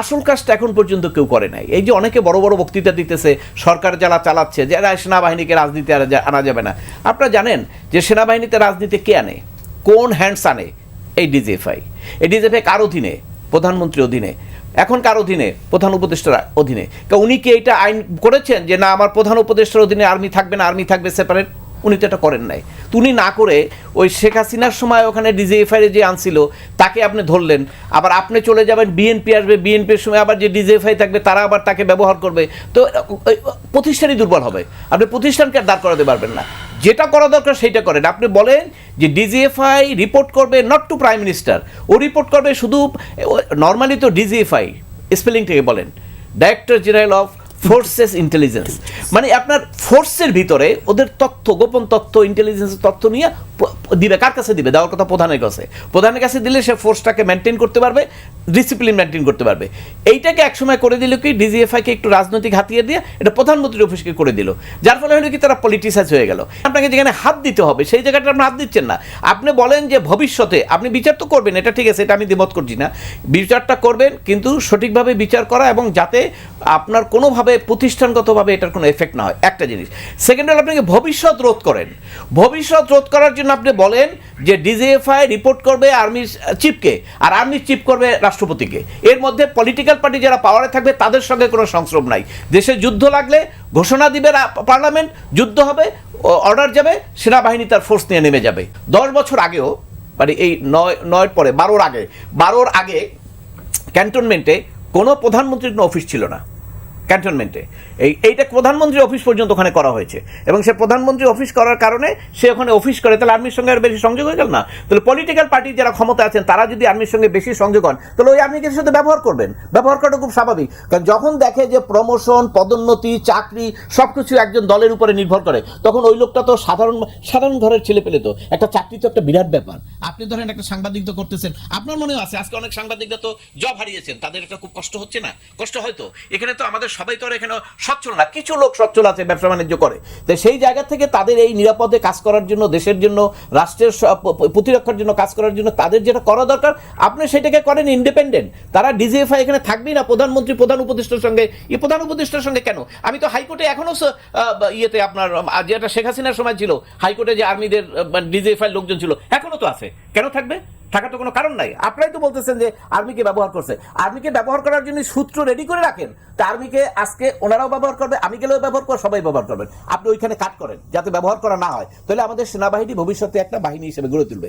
আসল কাজটা এখন পর্যন্ত কেউ করে নাই। এই যে অনেকে বড় বড় বক্তৃতা দিতেছে, সরকার যারা চালাচ্ছে, যে এরা সেনাবাহিনীকে রাজনীতি আনা যাবে না। আপনারা জানেন যে সেনাবাহিনীতে রাজনীতি কে আনে? কোন হ্যান্ডস আনে? এই ডিজিএফআই। এই ডিজিএফআই কার অধীনে? প্রধানমন্ত্রী অধীনে। এখন কার অধীনে? প্রধান উপদেষ্টার অধীনে। উনি কি এটা আইন করেছেন যে না, আমার প্রধান উপদেষ্টার অধীনে আর্মি থাকবে না, আর্মি থাকবে সেপারেট? উনি তো এটা করেন নাই। তো উনি না করে ওই শেখ হাসিনার সময় ওখানে ডিজিএফআই যে আনছিল, তাকে আপনি ধরলেন। আবার আপনি চলে যাবেন বিএনপি আসবে বিএনপির সময় আবার যে ডিজিএফআই থাকবে, তারা আবার তাকে ব্যবহার করবে। তো প্রতিষ্ঠানই দুর্বল হবে। আপনি প্রতিষ্ঠানকে আর দাঁড় করাতে পারবেন না। যেটা করা দরকার সেইটা করেন। আপনি বলেন যে ডিজিএফআই রিপোর্ট করবে নট টু প্রাইম মিনিস্টার ও রিপোর্ট করবে শুধু নর্মালি তো ডিজিএফআই স্পেলিং থেকে বলেন। Director general of forces intelligence মানে আপনার ফোর্সের ভিতরে ওদের তথ্য, গোপন তথ্য ইন্টেলিজেন্সের তথ্য নিয়ে দিবে। কার কাছে দিবে? দেওয়ার কথা প্রধানের কাছে। প্রধানের কাছে দিলে সে ফোর্সটাকে মেনটেন করতে পারবে ডিসিপ্লিন মেনটেন করতে পারবে। এইটাকে একসময় করে দিল কি? ডিজিএফআইকে একটু রাজনৈতিক হাতিয়ে দিয়ে এটা প্রধানমন্ত্রীর অফিসকে করে দিল। যার ফলে হলো কি? তারা পলিটিসাইজ হয়ে গেল। আপনাকে যেখানে হাত দিতে হবে, সেই জায়গাটা আপনি হাত দিচ্ছেন না। আপনি বলেন যে ভবিষ্যতে আপনি বিচার তো করবেন, এটা ঠিক আছে, এটা আমি দ্বিমত করছি না। বিচারটা করবেন, কিন্তু সঠিকভাবে বিচার করা এবং যাতে আপনার কোনোভাবে প্রতিষ্ঠানগতভাবে এটার কোনো এফেক্ট না হয়। একটা জিনিস। সেকেন্ড হল আপনাকে ভবিষ্যৎ রোধ করেন। ভবিষ্যৎ রোধ করার জন্য আপনি বলেন যে ডিজিএফআই রিপোর্ট করবে আর্মির চিফকে আর আর্মির চিফ করবে রাষ্ট্রপতিকে। এর মধ্যে পলিটিক্যাল পার্টি যারা পাওয়ারে থাকবে, তাদের সঙ্গে কোনো সংশ্রম নাই। দেশে যুদ্ধ লাগলে ঘোষণা দিবে পার্লামেন্ট যুদ্ধ হবে অর্ডার যাবে, সেনাবাহিনী তার ফোর্স নিয়ে নেমে যাবে। দশ বছর আগেও মানে এই নয়, নয়ের পরে, বারোর আগে বারোর আগে ক্যান্টনমেন্টে কোনো প্রধানমন্ত্রীর কোনো অফিস ছিল না। ক্যান্টনমেন্টে। এই, এইটা প্রধানমন্ত্রী অফিস পর্যন্ত ওখানে করা হয়েছে। এবং সে প্রধানমন্ত্রী অফিস করার কারণে সে ওখানে অফিস করে। তাহলে আর্মির সঙ্গে আর বেশি সংযোগ হয়ে গেল না? তাহলে পলিটিক্যাল পার্টি যারা ক্ষমতা আছেন, তারা যদি আর্মির সঙ্গে বেশি সংযোগ হন, তাহলে ওই আর্মিকে সাথে ব্যবহার করবেন। ব্যবহার করাটা খুব স্বাভাবিক। কারণ যখন দেখে যে প্রমোশন পদোন্নতি, চাকরি সব কিছু একজন দলের উপরে নির্ভর করে, তখন ওই লোকটা তো সাধারণ সাধারণ ঘরের ছেলে পেলে তো। একটা চাকরি তো একটা বিরাট ব্যাপার। আপনি ধরেন একটা সাংবাদিক তো করতেছেন। আপনার মনে আছে, আজকে অনেক সাংবাদিকরা তো জব হারিয়েছেন। তাদের একটা খুব কষ্ট হচ্ছে না? কষ্ট হয়তো এখানে তো আমাদের সবাই তো আর এখানে সচ্ছল না। কিছু লোক সচ্ছল আছে ব্যবসা বাণিজ্য করে। তো সেই জায়গা থেকে তাদের এই নিরাপদে কাজ করার জন্য দেশের জন্য রাষ্ট্রের প্রতিরক্ষার জন্য কাজ করার জন্য তাদের যেটা করা দরকার আপনি সেটাকে করেন ইন্ডিপেন্ডেন্ট তারা ডিজিএফআই এখানে থাকবেই না প্রধানমন্ত্রী প্রধান উপদেষ্টার সঙ্গে। এই প্রধান উপদেষ্টার সঙ্গে কেন? আমি তো হাইকোর্টে এখনও স- আহ, ইয়েতে আপনার যেটা শেখ হাসিনার সময় ছিল হাইকোর্টে যে আর্মিদের ডিজিএফআই লোকজন ছিল এখনও তো আছে। কেন থাকবে? থাকার তো কোনো কারণ নাই। আপনারাই তো বলতেছেন যে আর্মিকে ব্যবহার করছে। আর্মিকে ব্যবহার করার জন্য সূত্র রেডি করে রাখেন। তা আর্মিকে আজকে ওনারাও ব্যবহার করবে, আমি গেলেও ব্যবহার করবে, সবাই ব্যবহার করবেন আপনি ওইখানে কাট করেন, যাতে ব্যবহার করা না হয়। তাহলে আমাদের সেনাবাহিনী ভবিষ্যতে একটা বাহিনী হিসেবে গড়ে তুলবে।